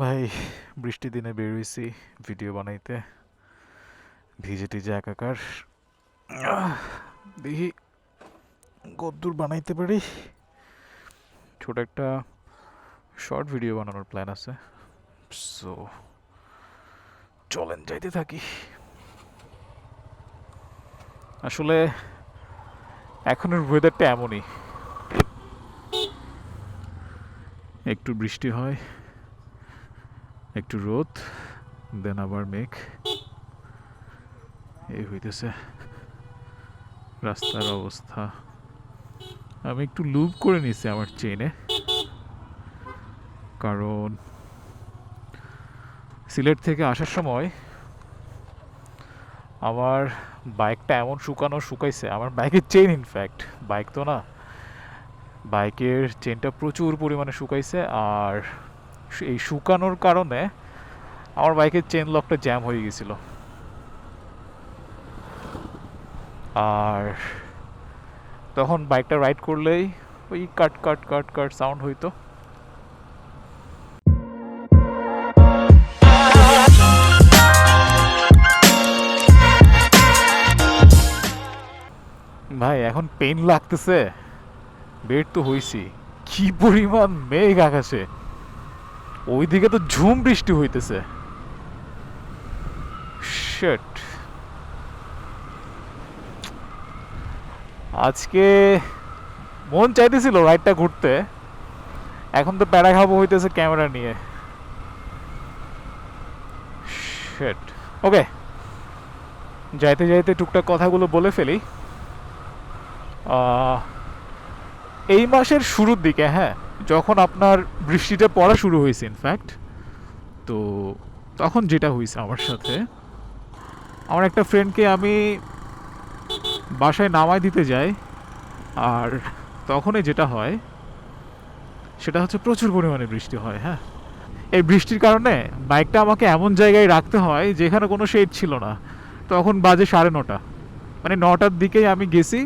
ভাই বৃষ্টি দিনে বের হইছি ভিডিও বানাইতে। ভিজে টিজে একাকার। দেখি কদ্দূর বানাইতে পারি। ছোট একটা শর্ট ভিডিও বানানোর প্ল্যান আছে। সো, চলেন যাইতে থাকি। আসলে এখনের ওয়েদারটা এমনই। একটু বৃষ্টি হয়। একটু রোদ দেন আবার মেঘ। এই হইতেছে রাস্তার অবস্থা। আমি একটু লুপ করে নিছি আমার চেনে কারণ সিলেট থেকে আসার সময় আমার বাইকটা এমন শুকানো শুকাইছে, আমার বাইকের চেইন ইনফ্যাক্ট বাইক তো না। বাইকের চেনটা প্রচুর পরিমাণে শুকাইছে আর এই শুকানোর কারণে আমার বাইকের চেন লকটা জ্যাম হয়ে গেছিল। আর তখন বাইকটা রাইড করলেই ওই কাট কাট কাট কাট সাউন্ড হইতো। ভাই, এখন পেন লাগতেছে। বেড তো হইছি। কি পরিমাণ মেঘ আকাশে। ওইদিকে তো ঝুম বৃষ্টি হইতেছে. আজকে মন চাইতেছিল রাইডটা ঘুরতে। এখন তো প্যারা খাব হইতেছে ক্যামেরা নিয়ে। শেট ওকে যাইতে যাইতে টুকটাক কথাগুলো বলে ফেলি। এই মাসের শুরুর দিকে হ্যাঁ? যখন আপনার বৃষ্টিটা পড়া শুরু হয়েছে ইনফ্যাক্ট তো তখন যেটা হয়েছে আমার সাথে, আমার একটা ফ্রেন্ডকে আমি বাসায় নামায় দিতে যাই, আর তখনই যেটা হয়, সেটা হচ্ছে প্রচুর পরিমাণে বৃষ্টি হয় হ্যাঁ। এই বৃষ্টির কারণে বাইকটা আমাকে এমন জায়গায় রাখতে হয়, যেখানে কোনো শেড ছিল না। তখন বাজে সাড়ে নটা। মানে নটার দিকেই আমি গেছি,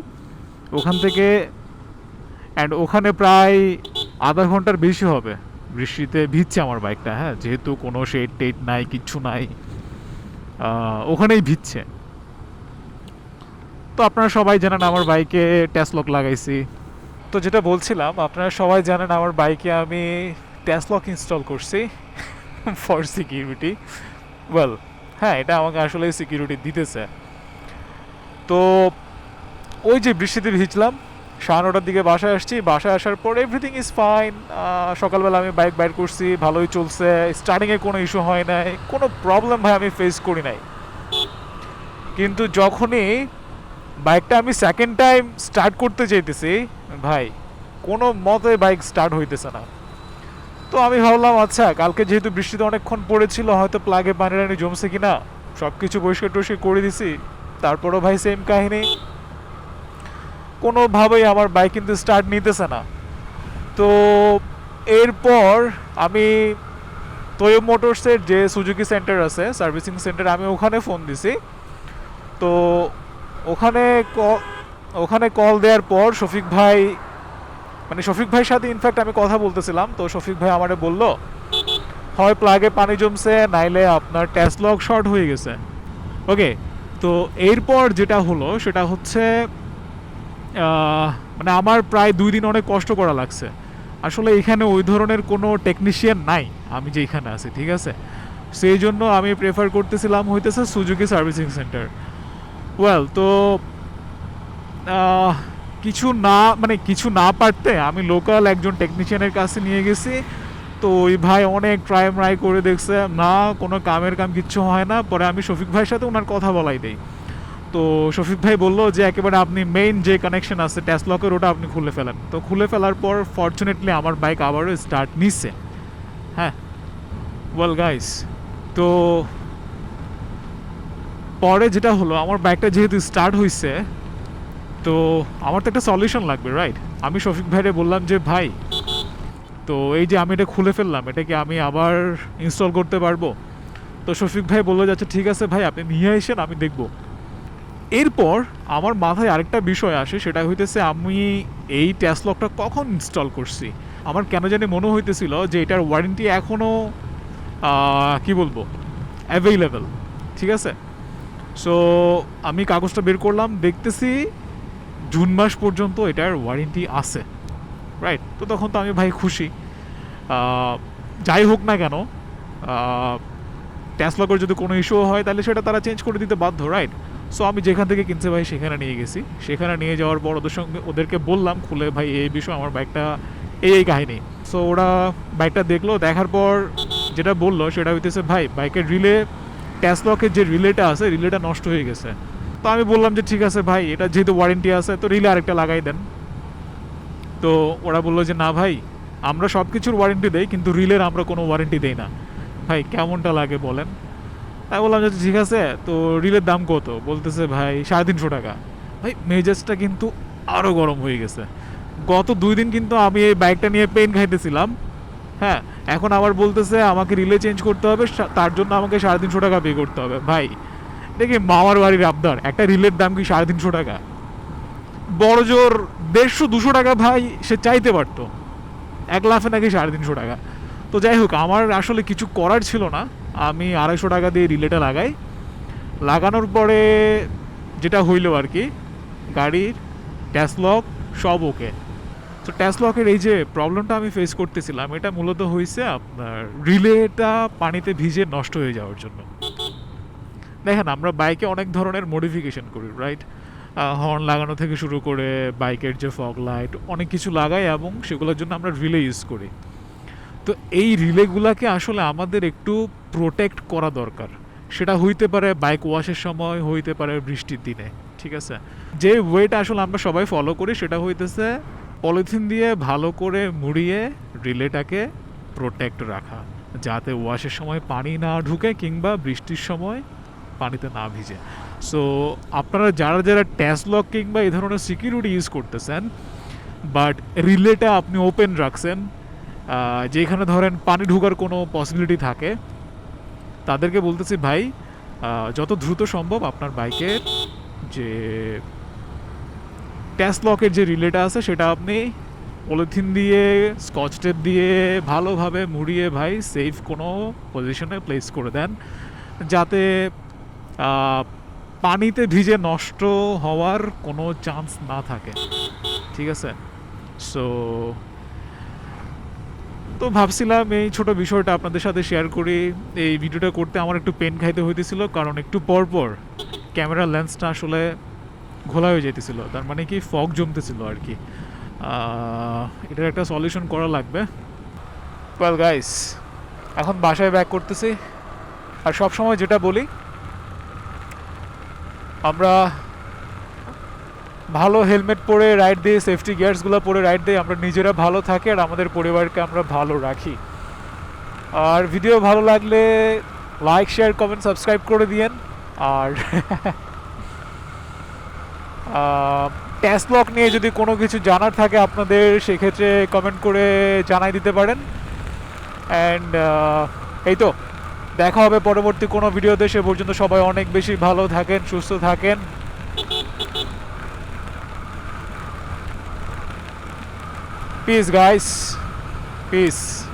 ওখান থেকে অ্যান্ড ওখানে প্রায় আধা ঘণ্টার বেশি হবে। বৃষ্টিতে ভিজছে আমার বাইকটা হ্যাঁ? যেহেতু কোনো শেড টেড নাই, কিচ্ছু নাই ওখানেই ভিজছে। তো আপনারা সবাই জানেন আমার বাইকে ট্যাসলক লাগাইছি। তো যেটা বলছিলাম, আপনারা সবাই জানেন আমার বাইকে আমি ট্যাসলক ইনস্টল করছি ফর সিকিউরিটি ওয়েল হ্যাঁ এটা আমাকে আসলে সিকিউরিটি দিতেছে। তো ওই যে বৃষ্টিতে ভিজলাম সাড়ে নটার দিকে বাসায় আসছি। বাসায় আসার পর এভরিথিং ইজ ফাইন সকালবেলা আমি বাইক বাইর করছি, ভালোই চলছে। স্টার্টিংয়ে কোনো ইস্যু হয় নাই। কোনো প্রবলেম ভাই আমি ফেস করি নাই। কিন্তু যখনই বাইকটা আমি সেকেন্ড টাইম স্টার্ট করতে চাইতেছি, ভাই, কোনো মতে বাইক স্টার্ট হইতেছে না। তো আমি ভাবলাম আচ্ছা কালকে যেহেতু বৃষ্টিতে অনেকক্ষণ পড়েছিল, হয়তো প্লাগে পানি টানি জমছে কিনা সব কিছু পরিষ্কার টরিষ্কার করে দিছি। তারপরও ভাই সেম কাহিনী। কোনোভাবেই আমার বাইক কিন্তু স্টার্ট নিতেছে না। তো এরপর আমি তোয়ো মোটরসের যে সুজুকি সেন্টার আছে সার্ভিসিং সেন্টার আমি ওখানে ফোন দিছি। তো ওখানে ওখানে কল দেওয়ার পর শফিক ভাই মানে শফিক ভাইয়ের সাথে ইনফ্যাক্ট আমি কথা বলতেছিলাম। তো শফিক ভাই আমারে বলল, হয় প্লাগে পানি জমছে, নাইলে আপনার ট্যাসলক শর্ট হয়ে গেছে। ওকে তো এরপর যেটা হলো, সেটা হচ্ছে মানে আমার প্রায় দুই দিন অনেক কষ্ট করা লাগছে। আসলে এখানে ওই ধরনের কোনো টেকনিশিয়ান নাই, আমি যে এখানে আছি, ঠিক আছে? সেই জন্য আমি প্রেফার করতেছিলাম হইতেছে সুজুকি সার্ভিসিং সেন্টার ওয়েল তো কিছু না মানে কিছু না পারতে আমি লোকাল একজন টেকনিশিয়ানের কাছে নিয়ে গেছি। তো ওই ভাই অনেক ট্রাই মাই করে দেখছে, না, কোনো কামের কাম কিচ্ছু হয় না। পরে আমি শফিক ভাইয়ের সাথে ওনার কথা বলাই দেই। তো শফিক ভাই বলল যে একেবারে আপনি মেইন যে কানেকশন আছে ট্যাস লকের ওটা আপনি খুলে ফেলেন। তো খুলে ফেলার পর ফর্চুনেটলি আমার বাইক আবারও স্টার্ট নিচ্ছে হ্যাঁ? ওয়েল গাইস তো পরে যেটা হলো, আমার বাইকটা যেহেতু স্টার্ট হয়েছে তো আমার তো একটা সলিউশন লাগবে রাইট আমি শফিক ভাইরে বললাম যে, ভাই, তো এই যে আমি এটা খুলে ফেললাম, এটা কি আমি আবার ইনস্টল করতে পারব? তো শফিক ভাই বলল যাচ্ছে ঠিক আছে ভাই, আপনি নিয়ে আসেন, আমি দেখব। এরপর আমার মাথায় আরেকটা বিষয় আসে, সেটা হইতেছে আমি এই ট্যাসলকটা কখন ইনস্টল করছি? আমার কেন জানি মনে হইতেছিল যে এটার ওয়ারেন্টি এখনও কি বলব অ্যাভেলেবেল ঠিক আছে? সো আমি কাগজটা বের করলাম, দেখতেছি জুন মাস পর্যন্ত এটার ওয়ারেন্টি আছে রাইট তো তখন তো আমি ভাই খুশি। যাই হোক না কেন ট্যাসলকের যদি কোনো ইস্যু হয়, তাহলে সেটা তারা চেঞ্জ করে দিতে বাধ্য রাইট সো আমি যেখান থেকে কিনছে ভাই, সেখানে নিয়ে গেছি। সেখানে নিয়ে যাওয়ার পর ওদের সঙ্গে ওদেরকে বললাম, খুলে ভাই, এই বিষয়ে আমার বাইকটা এই এই কাহিনী। সো ওরা বাইকটা দেখল, দেখার পর যেটা বলল, সেটা হইতেছে, ভাই বাইকের রিলে ট্যাসলকের যে রিলেটা আছে রিলেটা নষ্ট হয়ে গেছে। তো আমি বললাম যে, ঠিক আছে ভাই, এটা যেহেতু ওয়ারেন্টি আছে, তো রিলে আরেকটা লাগাই দেন। তো ওরা বলল যে, না ভাই, আমরা সব কিছুর ওয়ারেন্টি দেই, কিন্তু রিলের আমরা কোনো ওয়ারেন্টি দেই না। ভাই, কেমনটা লাগে বলেন? তাই বললাম যে, ঠিক আছে, তো রিলের দাম কত? বলতেছে, ভাই, সাড়ে তিনশো টাকা। ভাই, মেজাজটা কিন্তু আরও গরম হয়ে গেছে। গত দুই দিন কিন্তু আমি এই বাইকটা নিয়ে পেন খাইতেছিলাম হ্যাঁ? এখন আবার বলতেছে, আমাকে রিলে চেঞ্জ করতে হবে তার জন্য আমাকে সাড়ে তিনশো টাকা পে করতে হবে। ভাই, দেখি মামার বাড়ির আবদার, একটা রিলের দাম কি সাড়ে তিনশো টাকা? বড় জোর দেড়শো দুশো টাকা ভাই, সে চাইতে পারতো। এক লাফে নাকি সাড়ে তিনশো টাকা। তো যাই হোক, আমার আসলে কিছু করার ছিল না। আমি আড়াইশো টাকা দিয়ে রিলেটা লাগাই। লাগানোর পরে যেটা হইল আর কি, গাড়ির ট্যাসলক সব ওকে তো ট্যাসলকের এই যে প্রবলেমটা আমি ফেস করতেছিলাম, এটা মূলত হয়েছে আপনার রিলেটা পানিতে ভিজে নষ্ট হয়ে যাওয়ার জন্য। দেখেন, আমরা বাইকে অনেক ধরনের মডিফিকেশন করি রাইট হর্ন লাগানো থেকে শুরু করে বাইকের যে ফগ লাইট অনেক কিছু লাগাই এবং সেগুলোর জন্য আমরা রিলে ইউজ করি। তো এই রিলেগুলাকে আসলে আমাদের একটু প্রোটেক্ট করা দরকার। সেটা হইতে পারে বাইক ওয়াশের সময়, হইতে পারে বৃষ্টির দিনে, ঠিক আছে? যে ওয়েটা আসলে আমরা সবাই ফলো করি, সেটা হইতেছে পলিথিন দিয়ে ভালো করে মুড়িয়ে রিলেটাকে প্রোটেক্ট রাখা, যাতে ওয়াশের সময় পানি না ঢুকে কিংবা বৃষ্টির সময় পানিতে না ভিজে। সো আপনারা যারা যারা ট্যাসলক কিংবা এই ধরনের সিকিউরিটি ইউজ করতেছেন বাট রিলেটা আপনি ওপেন রাখছেন যেখানে ধরেন পানি ঢুকার কোনো পসিবিলিটি থাকে, তাদেরকে বলতেছি, ভাই যত দ্রুত সম্ভব আপনার বাইকের যে ট্যাসলকের যে রিলেটা আছে, সেটা আপনি পলিথিন দিয়ে স্কচ টেপ দিয়ে, ভালোভাবে মুড়িয়ে, ভাই সেফ কোনো পজিশনে প্লেস করে দেন। যাতে পানিতে ভিজে নষ্ট হওয়ার কোনো চান্স না থাকে। ঠিক আছে? সো তো ভাবছিলাম এই ছোট বিষয়টা আপনাদের সাথে শেয়ার করি এই ভিডিওটা করতে আমার একটু পেন খাইতে হইতেছিল, কারণ একটু পর পর ক্যামেরা লেন্সটা আসলে ঘোলা হয়ে যেতেছিল তার মানে কি ফগ জমতেছিল আর কি। এটার একটা সলিউশন করা লাগবে। ওয়েল গাইস এখন বাসায় ব্যাক করতেছি। আর সব সময় যেটা বলি, আমরা ভালো হেলমেট পরে রাইড দিয়ে সেফটি গিয়ার্সগুলো পরে রাইড দিয়ে আমরা নিজেরা ভালো থাকি আর আমাদের পরিবারকে আমরা ভালো রাখি। আর ভিডিও ভালো লাগলে লাইক শেয়ার কমেন্ট সাবস্ক্রাইব করে দিয়েন। আর ট্যাসলক নিয়ে যদি কোনো কিছু জানার থাকে আপনাদের, সেক্ষেত্রে কমেন্ট করে জানাই দিতে পারেন। অ্যান্ড এই তো। দেখা হবে পরবর্তী কোনো ভিডিওতে সে পর্যন্ত সবাই অনেক বেশি ভালো থাকেন, সুস্থ থাকেন। Peace, guys. Peace.